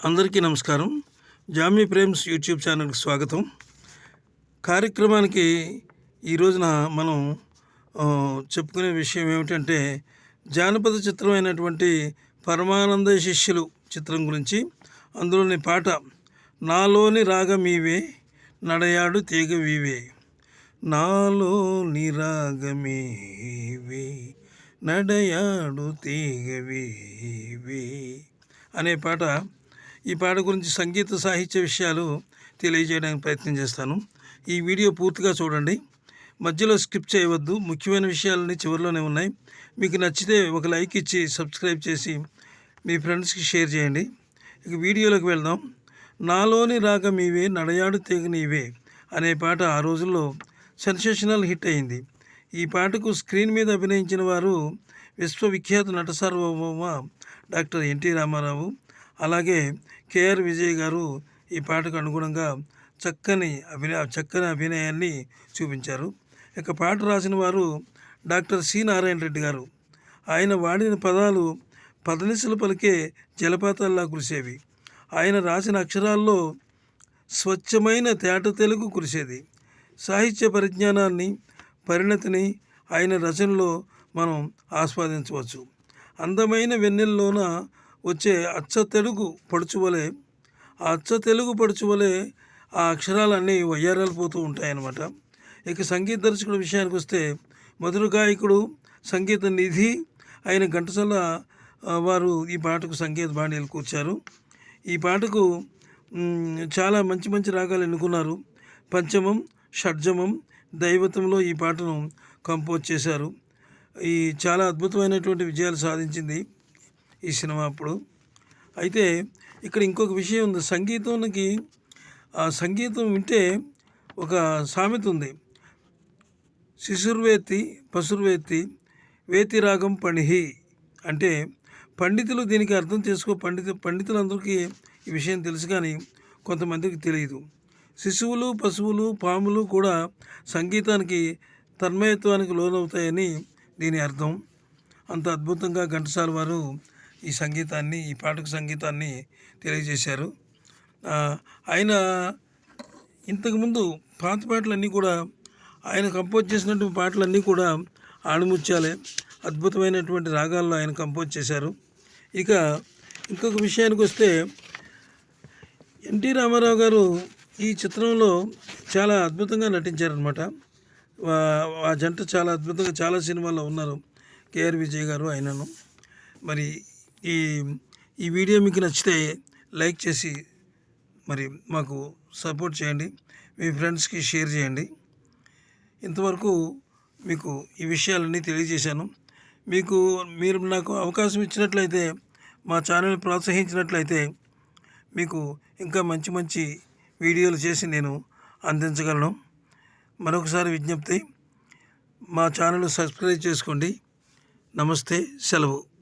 అందరికీ నమస్కారం. Jamie Prem's YouTube ఛానల్కి స్వాగతం. కార్యక్రమానికి ఈ రోజున మనం చెప్పుకునే విషయం ఏమిటంటే జానపద చిత్రం అయినటువంటి పరమానంద శిష్యులు చిత్రం గురించి అందులోని పాట నాలోని రాగమీవే నడయాడు తీగ వీవే నాలోని రాగమీవే నడయాడు తీగ వీవే అనే పాట ఈ పాట గురించి సంగీత సాహిత్య విషయాలు తెలియజేయడానికి ప్రయత్నం చేస్తాను. ఈ వీడియో పూర్తిగా చూడండి. మధ్యలో స్కిప్ చేయవద్దు. ముఖ్యమైన విషయాలన్నీ చివరిలోనే ఉన్నాయి. మీకు నచ్చితే ఒక లైక్ ఇచ్చి సబ్స్క్రైబ్ చేసి మీ ఫ్రెండ్స్కి షేర్ చేయండి. ఇక వీడియోలోకి వెళ్దాం. నాలోని రాగం ఇవే నడయాడు తెగ నీవే అనే పాట ఆ రోజుల్లో సెన్సేషనల్ హిట్ అయింది. ఈ పాటకు స్క్రీన్ మీద అభినయించిన వారు విశ్వవిఖ్యాత నట సార్వభౌమ డాక్టర్ ఎన్టీ రామారావు అలాగే కేఆర్ విజయ్ గారు ఈ పాటకు అనుగుణంగా చక్కని అభినయ చక్కని అభినయాన్ని చూపించారు. ఇక పాట రాసిన వారు డాక్టర్ సి. నారాయణ రెడ్డి గారు. ఆయన వాడిన పదాలు పదనిసలు పలికే జలపాతాల్లా కురిసేవి. ఆయన రాసిన అక్షరాల్లో స్వచ్ఛమైన తేట తెలుగు కురిసేది. సాహిత్య పరిజ్ఞానాన్ని పరిణతిని ఆయన రచనలో మనం ఆస్వాదించవచ్చు. అందమైన వెన్నెల్లోన వచ్చే అచ్చ తెలుగు పడుచువలే ఆ అచ్చ తెలుగు పడుచువలే ఆ అక్షరాలన్నీ వయ్యారాలిపోతూ ఉంటాయన్నమాట. ఇక సంగీత దర్శకుడు విషయానికి వస్తే మధుర గాయకుడు సంగీత నిధి అయిన ఘంటసాల వారు ఈ పాటకు సంగీత బాణీలు కూర్చారు. ఈ పాటకు చాలా మంచి మంచి రాగాలు ఎన్నుకున్నారు. పంచమం షడ్జమం దైవతంలో ఈ పాటను కంపోజ్ చేశారు. ఈ చాలా అద్భుతమైనటువంటి విజయాలు సాధించింది. ఈ సినిమా అప్పుడు. అయితే ఇక్కడ ఇంకొక విషయం ఉంది. సంగీతానికి ఆ సంగీతం వింటే ఒక సామెత ఉంది. శిశుర్వేత్తి పశుర్వేత్తి వేతి రాగం పణిహి అంటే పండితులు దీనికి అర్థం చేసుకో పండితు పండితులందరికీ ఈ విషయం తెలుసు కానీ కొంతమందికి తెలియదు. శిశువులు పశువులు పాములు కూడా సంగీతానికి తన్మయత్వానికి లోనవుతాయని దీని అర్థం. అంత అద్భుతంగా ఘంటసాల వారు ఈ సంగీతాన్ని ఈ పాటకు సంగీతాన్ని తెలియజేశారు. ఆయన ఇంతకుముందు పాత పాటలన్నీ కూడా ఆయన కంపోజ్ చేసినటువంటి పాటలన్నీ కూడా ఆణిముత్యాలే అద్భుతమైనటువంటి రాగాల్లో ఆయన కంపోజ్ చేశారు. ఇక ఇంకొక విషయానికి వస్తే ఎన్టీ రామారావు గారు ఈ చిత్రంలో చాలా అద్భుతంగా నటించారనమాట ఆ జంట చాలా అద్భుతంగా చాలా సినిమాల్లో ఉన్నారు. కేఆర్ విజయ్ గారు ఆయనను మరి ఈ ఈ వీడియో మీకు నచ్చితే లైక్ చేసి మరి మాకు సపోర్ట్ చేయండి. మీ ఫ్రెండ్స్కి షేర్ చేయండి. ఇంతవరకు మీకు ఈ విషయాలన్నీ తెలియజేశాను. మీకు మీరు నాకు అవకాశం ఇచ్చినట్లయితే మా ఛానల్ ప్రోత్సహించినట్లయితే మీకు ఇంకా మంచి మంచి వీడియోలు చేసి నేను అందించగలను. మరొకసారి విజ్ఞప్తి మా ఛానల్ సబ్స్క్రైబ్ చేసుకోండి. నమస్తే సెలవు.